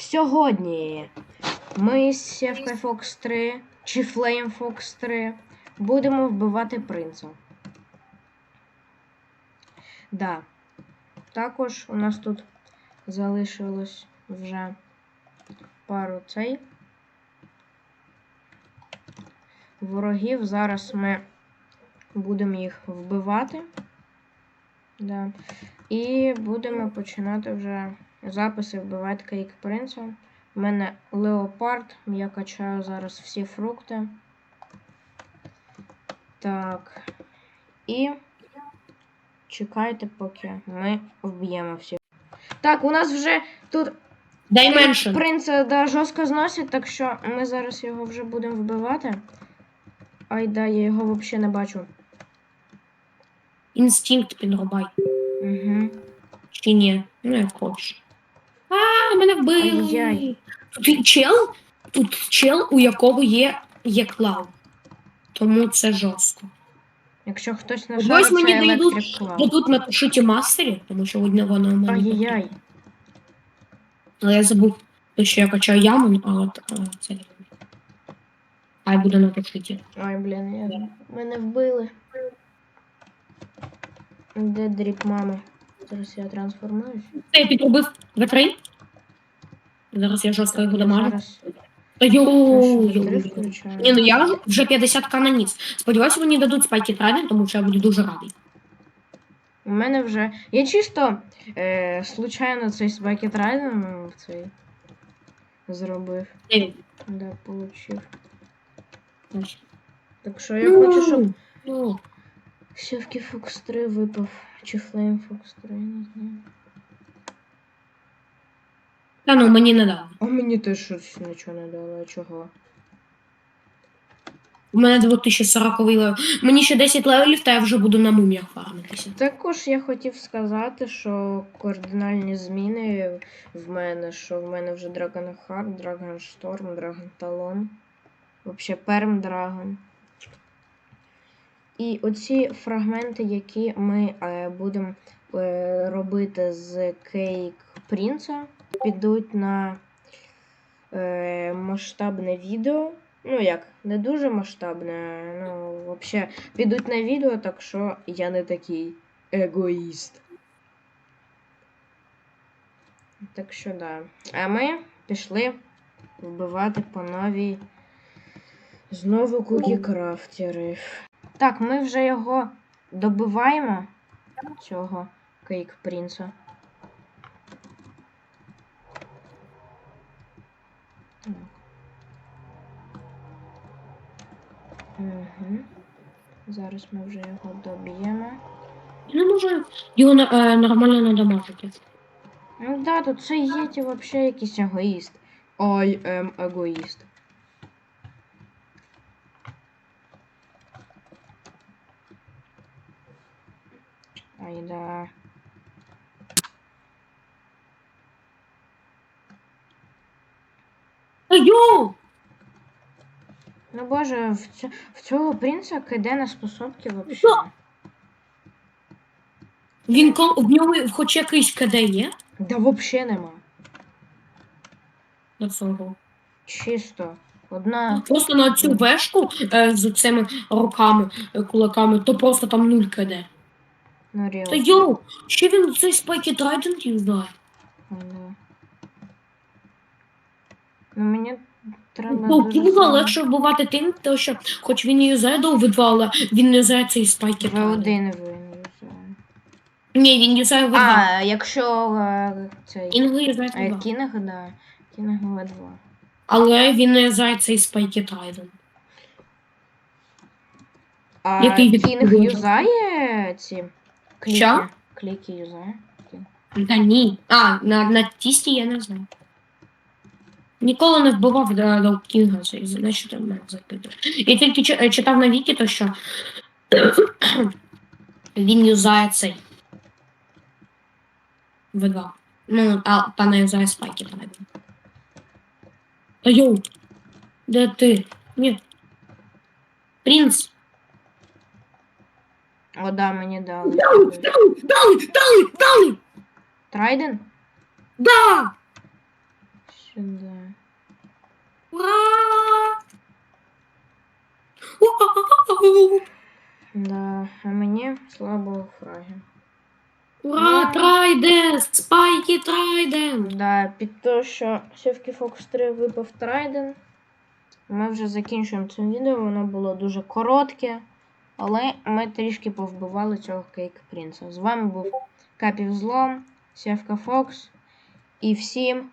Сьогодні ми з Сєвкою Фокс 3 чи Flame Fox 3 будемо вбивати принца. Да. Також у нас тут залишилось вже пару цей. Ворогів. Зараз ми будемо їх вбивати. Да. І будемо починати вже записи вбивати кейк принца. У мене леопард, я качаю зараз всі фрукти. Так. І чекайте, поки ми вб'ємо всіх. Так, у нас вже тут Dimension. принца да, жорстко зносить, так що ми зараз його вже будемо вбивати. Ай, да, я його взагалі не бачу. Інстинкт підрубай. Угу. Чи ні? Ну, як хочеш. Мене вбили. Ай-яй. Тут чел, тут чел, у якого є, є клав. Тому це жорстко. Якщо хтось не Ось мені це електрик клав. Тут напишіть мастері, тому що одного на мене. потрібно. Ай-яй-яй. Але я забув, те, що я качаю яму, а от а, це. Хай буде напишіть. Ой, блін, я... мене вбили. Де дріб мами? Зараз я трансформуюсь. Це я підробив В3. Зараз я жорстко його дамажу. Йоу, йоу. Ні, ну я вже 50к на наніс. Сподіваюся, мені дадуть спайки трайден, тому що я буду дуже радий. У мене вже. Я чисто е, случайно цей спайкет райден в цей зробив. Да, получив. Так що я хочу, щоб Ну, ну. Сівки Фокс 3 випав. Чи Flame Fox 3, не знаю. Та ну мені не дали. А мені теж щось нічого не дало, а чого? У мене 2040 левел. Мені ще 10 левелів, та я вже буду на муміях фармитися. Також я хотів сказати, що кардинальні зміни в мене, що в мене вже Dragon Heart, Dragon Storm, Dragon Talon, взагалі Perm Dragon. І оці фрагменти, які ми е, будемо е, робити з Кейк Принца, підуть на е, масштабне відео. Ну як, не дуже масштабне, ну, взагалі, підуть на відео, так що я не такий егоїст. Так що да. А ми пішли вбивати по новій знову кукі крафтерів. Так, ми вже його добиваємо, цього кейк принца. Так. Угу. Зараз ми вже його доб'ємо. Я не можу його на- е, нормально надамажити. Ну да, тут це єті вообще якийсь егоїст. I am егоїст. Ай да. Йоу! Ну боже, в, цю, в цього принца киде на способки вообще. Що? Він ком- в нього хоч якийсь КД є Да вообще нема. до цього. Чисто. Одна. Просто на цю вешку е, з цими руками, е, кулаками, то просто там нуль КД. Ну ріл. Та йоу, ще він цей спайки трайден юзає. Да. Ну мені треба. Ну, дуже легше вбивати тим, то що хоч він і юзає до V2, але він не юзає цей спайки В трайден. один ви не юзає. Ні, він юзає V2. А, якщо е, цей. Інги юзає А V2. Кінг, да. Кінг В2. Але він не юзає цей спайки трайден. А Який від Кінг юзає ці кліки? Що? Кліки юзає. Та ні. А, на, на тісті я не знаю. Ніколи не вбивав до, до Кінга, значить там мене запитав. Я тільки е, читав на Вікі, то що він юзає цей. В2. Ну, а, та не юзає спайки трайден. Та йоу, де ти? Ні. Принц. О, да, мені. Дали, дали, дали, дали, дали! Трайден? Да! Ура! Да, а мені слабо фраги. Ура! Да. Трайден! Спайки Трайден! Да, під те, що Сівки Фокс 3 випав Трайден. Ми вже закінчуємо це відео, воно було дуже коротке, але ми трішки повбивали цього Кейк Принца. З вами був Капів Злом, Сівка Фокс і всім